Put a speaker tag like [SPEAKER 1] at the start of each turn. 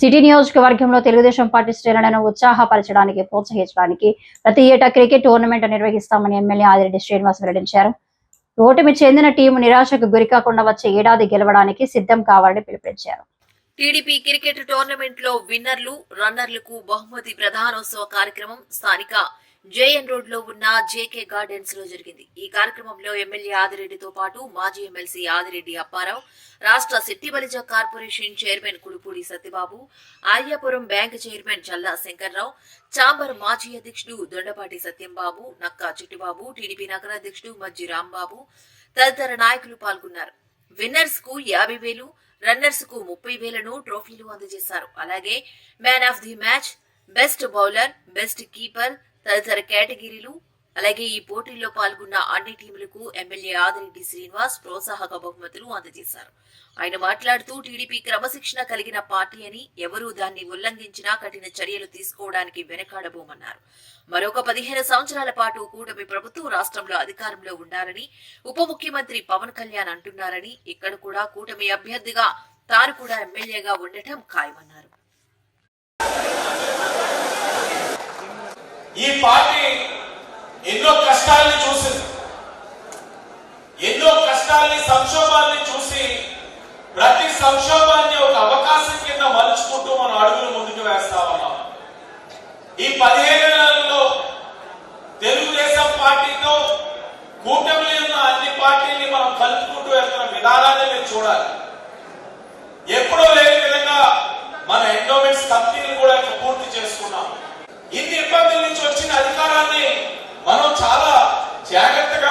[SPEAKER 1] City నియోజకవర్గంలో Telugu Desam party శ్రేణులను ఉత్సాహపరచడానికి ప్రోత్సహించడానికి ప్రతి ఏటా క్రికెట్ టోర్నమెంట్ నిర్వహిస్తామని ఎమ్మెల్యే ఆదిరెడ్డి శ్రీనివాస్ వెల్లడించారు. ఓటమి చెందిన టీము నిరాశకు గురికాకుండా వచ్చే ఏడాది గెలవడానికి సిద్ధం కావాలని పిలుపునిచ్చారు.
[SPEAKER 2] టీడీపీ క్రికెట్ టోర్నమెంట్లో విన్నర్లు రన్నర్లకు బహుమతి ప్రధానోత్సవ కార్యక్రమం స్థానిక జేఎన్ రోడ్లో ఉన్న జేకే గార్డెన్స్లో జరిగింది. ఈ కార్యక్రమంలో ఎమ్మెల్యే ఆదిరెడ్డితో పాటు మాజీ ఎమ్మెల్సీ ఆదిరెడ్డి అప్పారావు రాష్ట్ర Settibalija corporation chairman Kudupudi Satyababu Aryapuram bank chairman Challa Shankarrao chamber మాజీ అధ్యక్షుడు దొండపాటి సత్యంబాబు నక్కా చిట్టిబాబు టీడీపీ నగర అధ్యక్షుడు మజ్జి రాంబాబు తదితర నాయకులు పాల్గొన్నారు. విన్నర్స్కు యాభై వేలు రన్నర్స్కు ముప్పై వేలను ట్రోఫీలు అందజేశారు. అలాగే man of the match best bowler best keeper తదితర కేటగిరీలు అలాగే ఈ పోటీల్లో పాల్గొన్న అన్ని టీములకు ఎమ్మెల్యే ఆదిరెడ్డి శ్రీనివాస్ ప్రోత్సాహక బహుమతులు అందజేశారు. ఆయన మాట్లాడుతూ టీడీపీ క్రమశిక్షణ కలిగిన పార్టీ అని ఎవరూ దాన్ని ఉల్లంఘించినా కఠిన చర్యలు తీసుకోవడానికి వెనకాడబోమన్నారు. మరొక పదిహేను సంవత్సరాల పాటు కూటమి ప్రభుత్వం రాష్ట్రంలో అధికారంలో ఉండాలని ఉప ముఖ్యమంత్రి పవన్ కళ్యాణ్ అంటున్నారని ఇక్కడ కూడా కూటమి అభ్యర్థిగా తాను కూడా ఎమ్మెల్యేగా ఉండటం ఖాయమన్నారు.
[SPEAKER 3] ఈ పార్టీ ఎన్నో కష్టాల్ని చూసింది. ఎన్నో కష్టాల్ని సంక్షోభాన్ని చూసి ప్రతి సంక్షోభాన్ని ఒక అవకాశం కింద మలుచుకుంటూ మనం అడుగులు ముందుకు వేస్తా ఉన్నాం. ఈ పదిహేను నెలల్లో తెలుగుదేశం పార్టీతో కూటమిలో ఉన్న అన్ని పార్టీల్ని మనం కలుపుకుంటూ వెళ్తున్న విధానాన్ని మీరు చూడాలి. ఎప్పుడో అధికారాన్ని మనం చాలా జాగ్రత్తగా